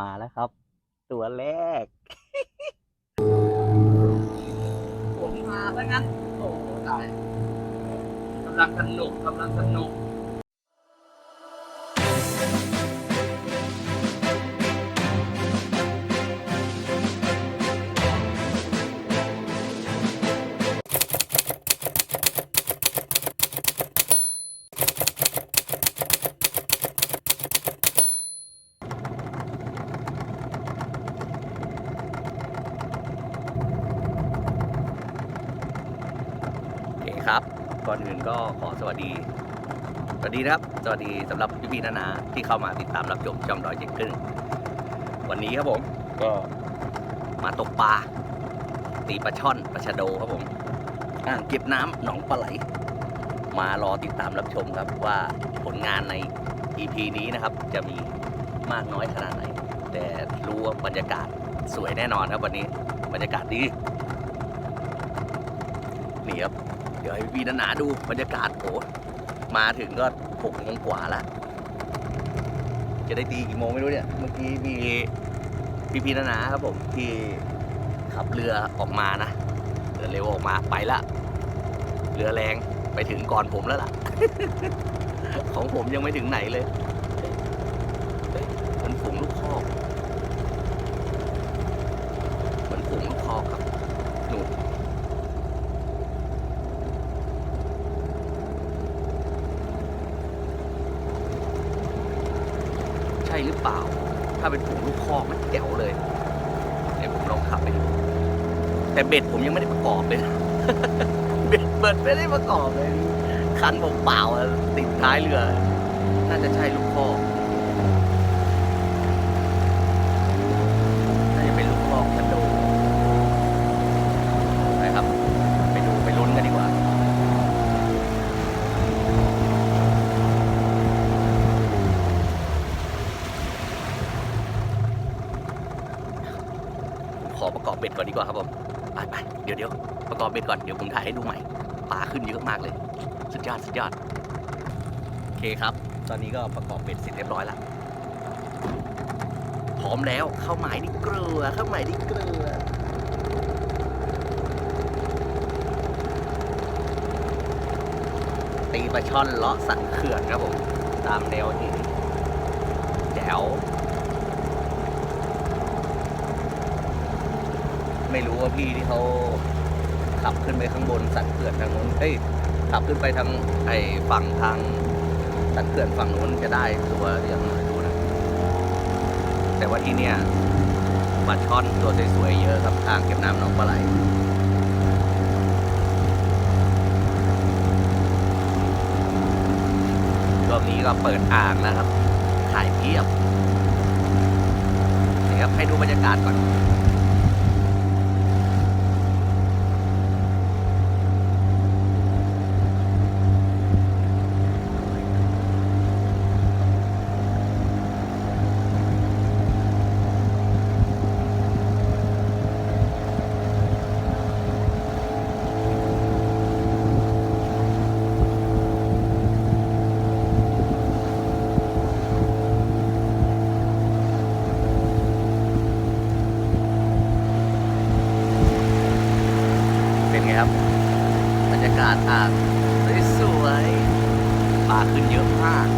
มาแล้วครับ ตัวแรก ผมมาแล้วงั้นโอ้ตายกำลังสนุกกำลังสนุก ครับ ก่อนอื่นก็ขอสวัสดี สวัสดีนะครับ สวัสดีสำหรับพี่ๆนานาที่เข้ามาติดตามรับชมช่องดอยเจ็ดครึ่งวันนี้ครับผมก็มาตกปลาตีปลาช่อนปลาชะโดครับผมอ่างเก็บน้ำหนองปลาไหล มารอติดตามรับชมครับว่าผลงานใน EP นี้นะครับ จะมีมากน้อยขนาดไหน แต่รู้ว่าบรรยากาศสวยแน่นอนครับวันนี้บรรยากาศดี ครับ เดี๋ยวให้พี่นานาดูบรรยากาศโอ้มาถึงก็หกโมงกว่าแล้วจะได้ตีกี่โมงไม่รู้เนี่ย เมื่อกี้มีพี่พี่นานาครับผมที่ขับเรือออกมานะเรือเร็วออกมาไปละเรือแรงไปถึงก่อนผมแล้วล่ะ ของผมยังไม่ถึงไหนเลยเฮ้ยมันฝูงลูกคอกมันฝูงลูกคอกครับนู่น ใช่หรือเปล่า ถ้าเป็นถุงลูกคอกมันแจ๋วเลยเดี๋ยวผมลองขับไปดูแต่เบ็ดผมยังไม่ได้ประกอบเลยนะเบ็ดเบิดไม่ได้ประกอบเลย คันผมเปล่าอะติดท้ายเรือ น่าจะใช่ลูกคอก ขอประกอบเบ็ดก่อนดีกว่าครับผมไปไปเดี๋ยวเดี๋ยวประกอบเบ็ดก่อนเดี๋ยวผมถ่ายให้ดูใหม่ปลาขึ้นเยอะมากเลย สุดยอดสุดยอดโอเคครับ ตอนนี้ก็ประกอบเบ็ดเสร็จเรียบร้อยแล้วพร้อมแล้วเข้าหมายนี่เกลือเข้าหมายนี่เกลือตีปลาช่อนเลาะสันเขื่อนครับผม ตามแนวหินแจ๋ว ไม่รู้ว่าพี่ที่เขาขับขึ้นไปข้างบนสันเขื่อนทางนู้นเอ้ยขับขึ้นไปทางไอ้ฝั่งทางสันเขื่อนฝั่งนู้นจะได้ตัวอยังไม่รู้นะแต่ว่าที่เนี่ยปลาช่อนตัวสวยๆเยอะครับอ่างเก็บน้ำหนองปลาไหลรอบนี้ก็เปิดอ่างแล้วครับ ถ่ายเพียบนี่ครับให้ดูบรรยากาศก่อน เป็นไงครับ บรรยากาศอ่างสวยๆปลาขึ้นเยอะมาก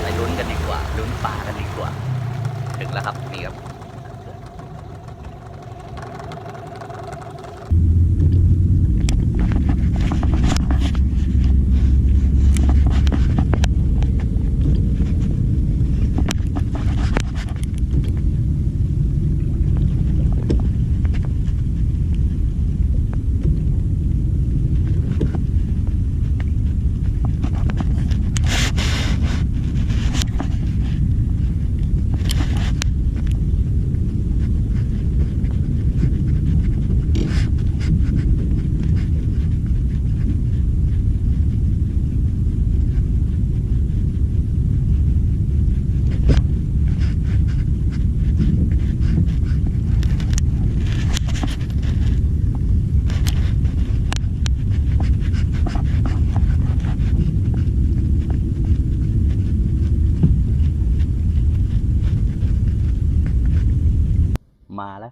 ไปลุ้นกันดีกว่า ลุ้นป่ากันดีกว่า ถึงแล้วครับนี่ครับ โ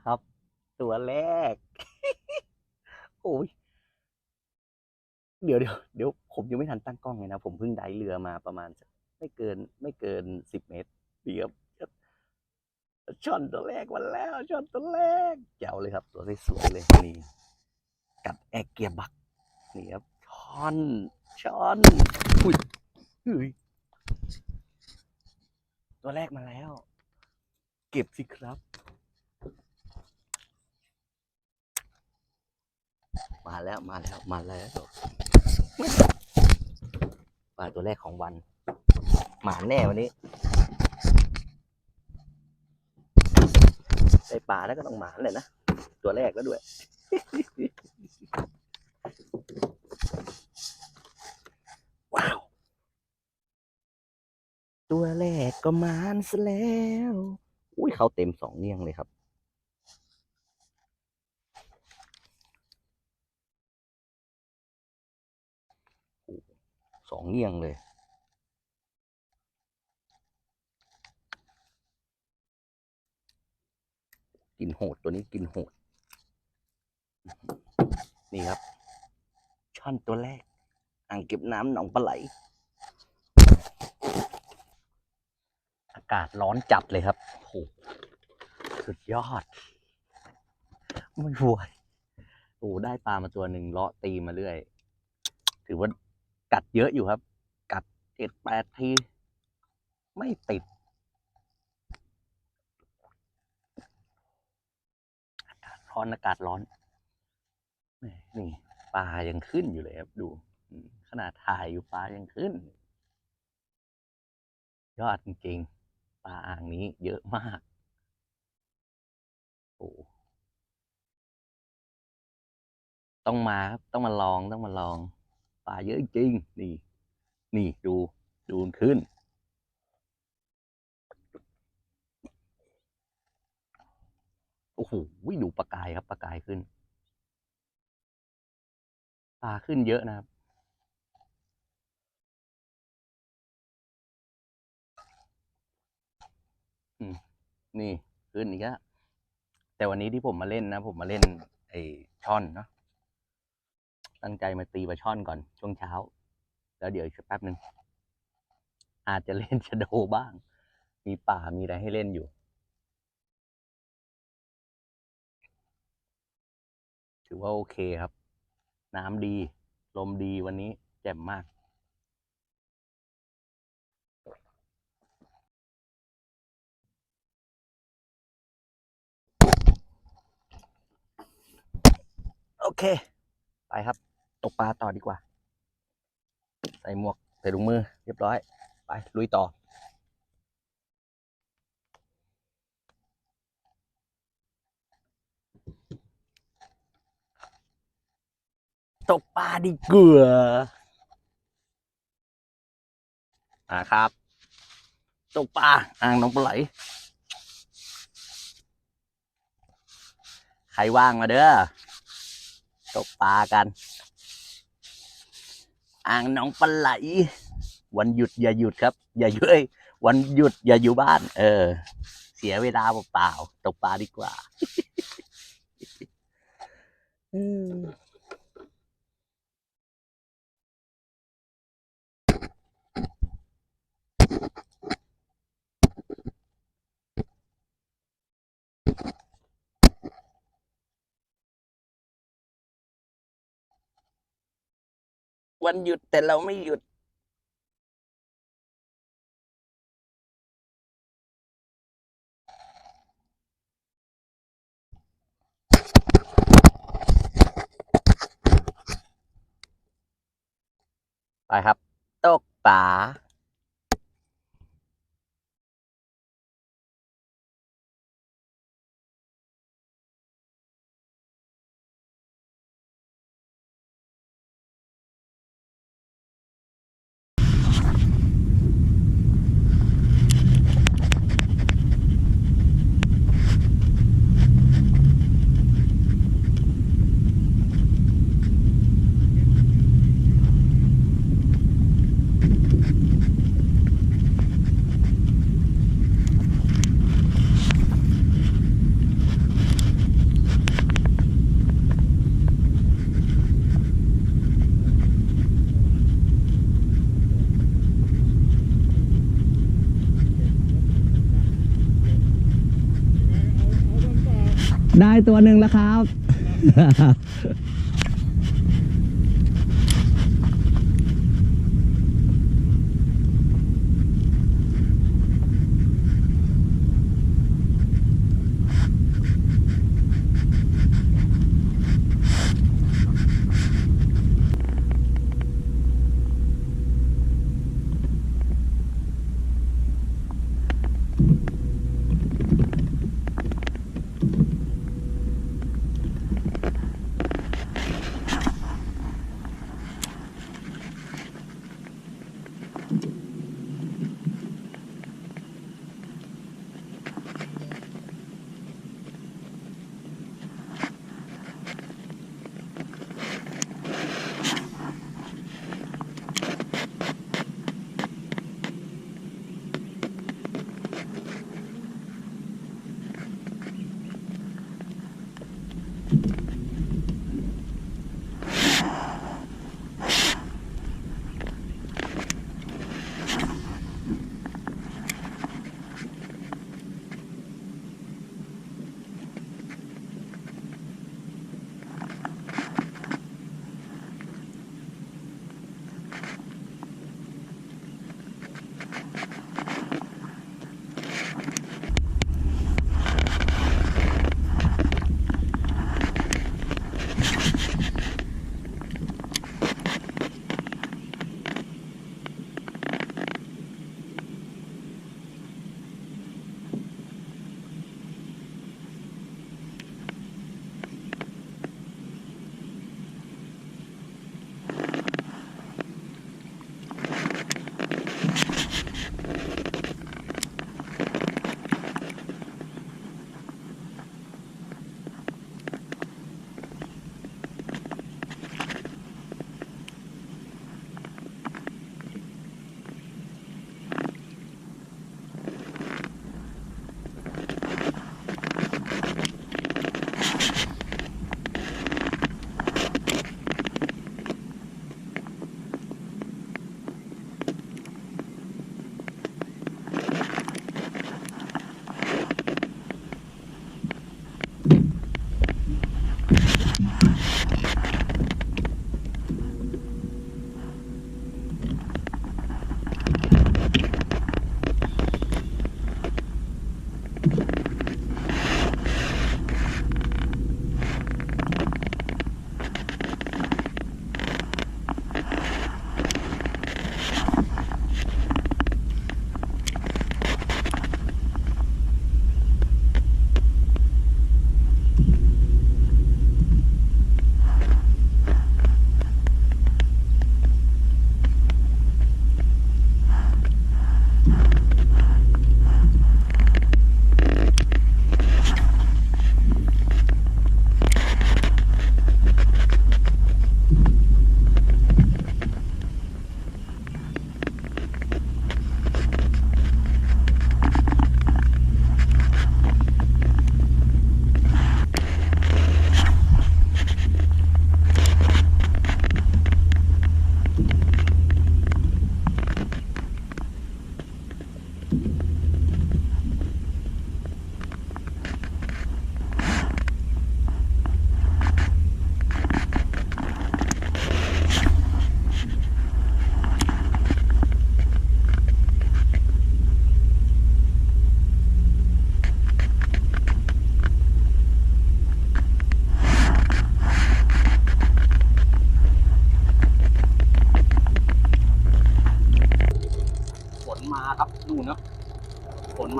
ครับ ตัวแรก โอ้ยเดี๋ยวเดี๋ยวเดี๋ยวผมยังไม่ทันตั้งกล้องเลยนะ ผมเพิ่งได้เรือมาประมาณไม่เกิน ไม่เกินสิบเมตรเดี๋ยวช่อนตัวแรกมาแล้ว ช่อนตัวแรกแจ๋วเลยครับ ตัวสวยเลยนี่กัดแอกเกียบักนี่ครับช่อนช่อนอุ้ยเฮ้ยตัวแรกมาแล้ว เก็บสิครับ มาแล้วมาแล้วมาแล้วปลาตัวแรกของวัน หมาแน่วันนี้ได้ปลาแล้วก็ต้องหมาเลยนะ ตัวแรกแล้วด้วย ว้าว ตัวแรกก็มานซะแล้ว อุ้ยเขาเต็มสองเนียงเลยครับ องเนียงเลย กินโหดตัวนี้กินโหด นี่ครับ ช่อนตัวแรก อ่างเก็บน้ำหนองปลาไหล อากาศร้อนจัดเลยครับโหสุดยอด ไม่ไหวโอ้ได้ปลามาตัวหนึ่งเลาะตีมาเรื่อย ถือว่า กัดเยอะอยู่ครับ กัดเจ็ดแปดที ไม่ติด อากาศร้อนอากาศร้อน นี่ปลายังขึ้นอยู่เลยครับ ดู ขนาดถ่ายอยู่ปลายังขึ้น ยอดจริงๆ ปลาอ่างนี้เยอะมาก โอ้ต้องมาครับ ต้องมาลองต้องมาลอง ปลาเยอะจริง นี่ นี่ดูดูนขึ้น โอ้โหดูปลากายครับปลากายขึ้น ปลาขึ้นเยอะนะครับนี่ขึ้นอีกแล้วแต่วันนี้ที่ผมมาเล่นนะ ผมมาเล่นไอ้ช่อนเนาะ ตั้งใจมาตีปลาช่อนก่อนช่วงเช้า แล้วเดี๋ยวอีกแป๊บหนึ่งอาจจะเล่นชะโดบ้าง มีป่ามีอะไรให้เล่นอยู่ ถือว่าโอเคครับ น้ำดี ลมดีวันนี้แจ่มมาก โอเค ไปครับ ตกปลาต่อดีกว่า ใส่หมวก ใส่ถุงมือ เรียบร้อย ไป ลุยต่อ ตกปลาดีเกลืออ่าครับ ตกปลา อ่างน้องปลาไหลใครว่างมาเด้อ ตกปลากัน อ่างหน้องปลาไหล วันหยุดอย่าหยุดครับ อย่าหยุดเอ้ยวันหยุดอย่าอยู่บ้าน เออ เสียเวลาเปล่าๆตกปลาดีกว่า อืม วันหยุดแต่เราไม่หยุดไปครับ ตกป่า ได้ตัวหนึ่งแล้วครับ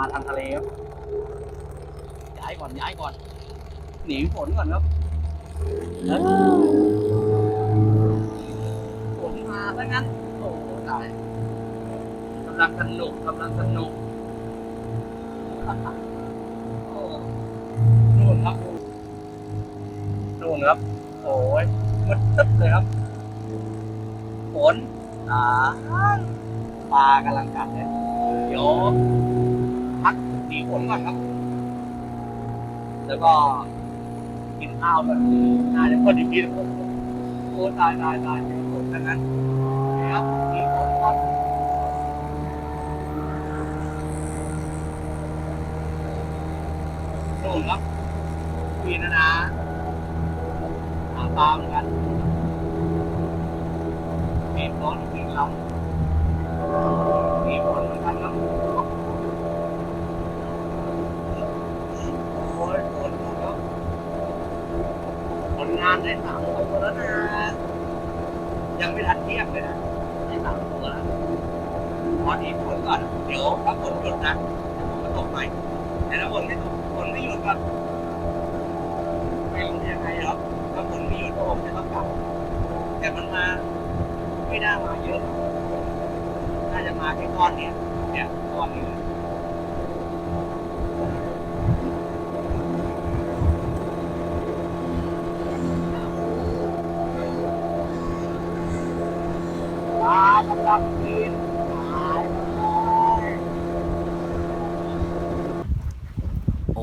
มาทางทะเลครับย้ายก่อนย้ายก่อน หนีฝนก่อนครับเอ้ยฝนมาซะงั้นโอ้โหตายกำลังสนุกกำลังสนุกโอ้นู่นครับนู่นครับโอ้ยมืดตึ๊บเลยครับฝนตาปลากำลังกัดเลยเดี๋ยว พักหนีฝนก่อนครับ แล้วก็กินข้าวแบบน่าจะพอดีกินโอ้ตายตายตายฝนทั้งนั้นครับหนีฝนก่อนนู่นครับพี่นะนะหาปลามกันมีฝนมีลำมีฝนนกันครับโอ้ยฝนครับผล งานได้สามตัวแล้วนะยังไม่ทันเทียบเลยนะได้สามตัวแล้วพอดีฝนก่อนเดี๋ยวถ้าฝนหยุดนะเดี๋ยวผมก็ตกใหม่แต่ถ้าฝนไม่ตกฝนไม่หยุดก็ไม่รู้ยังไงครับถ้าฝนไม่หยุดผมจะต้องกลับแต่มันมาไม่น่ามาเยอะน่าจะมาแค่ก้อนเนี้ยเนี่ยก้อนนี้เลยปลากำลังกินตายเลย โอ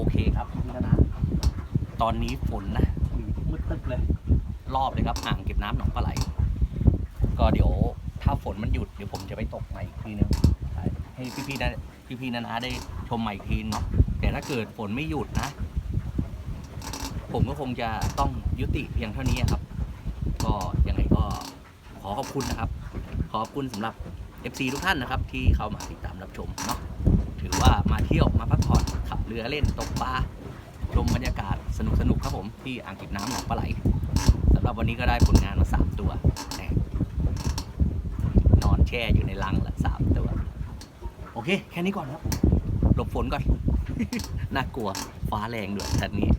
เคครับพี่นะนะตอนนี้ฝนนะมืดตึกเลย รอบเลยครับอ่างเก็บน้ำหนองปลาไหล ก็เดี๋ยวถ้าฝนมันหยุดเดี๋ยวผมจะไปตกใหม่อีกทีนึงใช่ให้พี่ๆนะพี่ๆนะนะได้ชมใหม่อีกทีเนาะแต่ถ้าเกิดฝนไม่หยุดนะ ผมก็คงจะต้องยุติเพียงเท่านี้ครับ ก็ยังไงก็ขอขอบคุณนะครับ ขอบคุณสำหรับ FC ทุกท่านนะครับ ที่เข้ามาติดตามรับชมเนาะถือว่ามาเที่ยวมาพักผ่อนขับเรือเล่นตกปลาชมบรรยากาศสนุกสนุกๆครับผมที่อ่างเก็บน้ำหนองปลาไหลสำหรับวันนี้ก็ได้ผลงานมาสามตัวนอนแช่อยู่ในรังละสามตัว โอเค แค่นี้ก่อนครับหลบฝนก่อน น่ากลัวฟ้าแรงด้วยทันนี้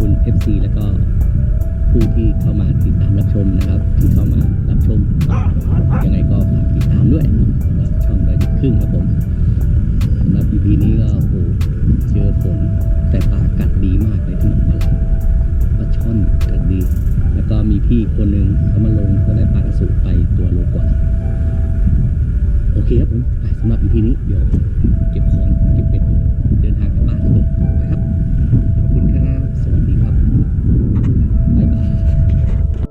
คุณ FC แล้วก็ผู้ที่เข้ามาติดตามรับชมนะครับ ที่เข้ามารับชม ยังไงก็ฝากติดตามด้วยสำหรับช่องใบครึ่งครับผมสำหรับ EP นี้ก็โอ้โหเจอฝนแต่ปลากัดดีมากเลยที่หนองปลาไหลปลาช่อนกัดดี แล้วก็มีพี่คนหนึ่งเขามาลงก็ได้ปลากระสุไปตัวโลกว่า โอเคครับผมสำหรับ EP นี้เดี๋ยวเก็บของเก็บเป็นเดินทางไปบ้านครับผม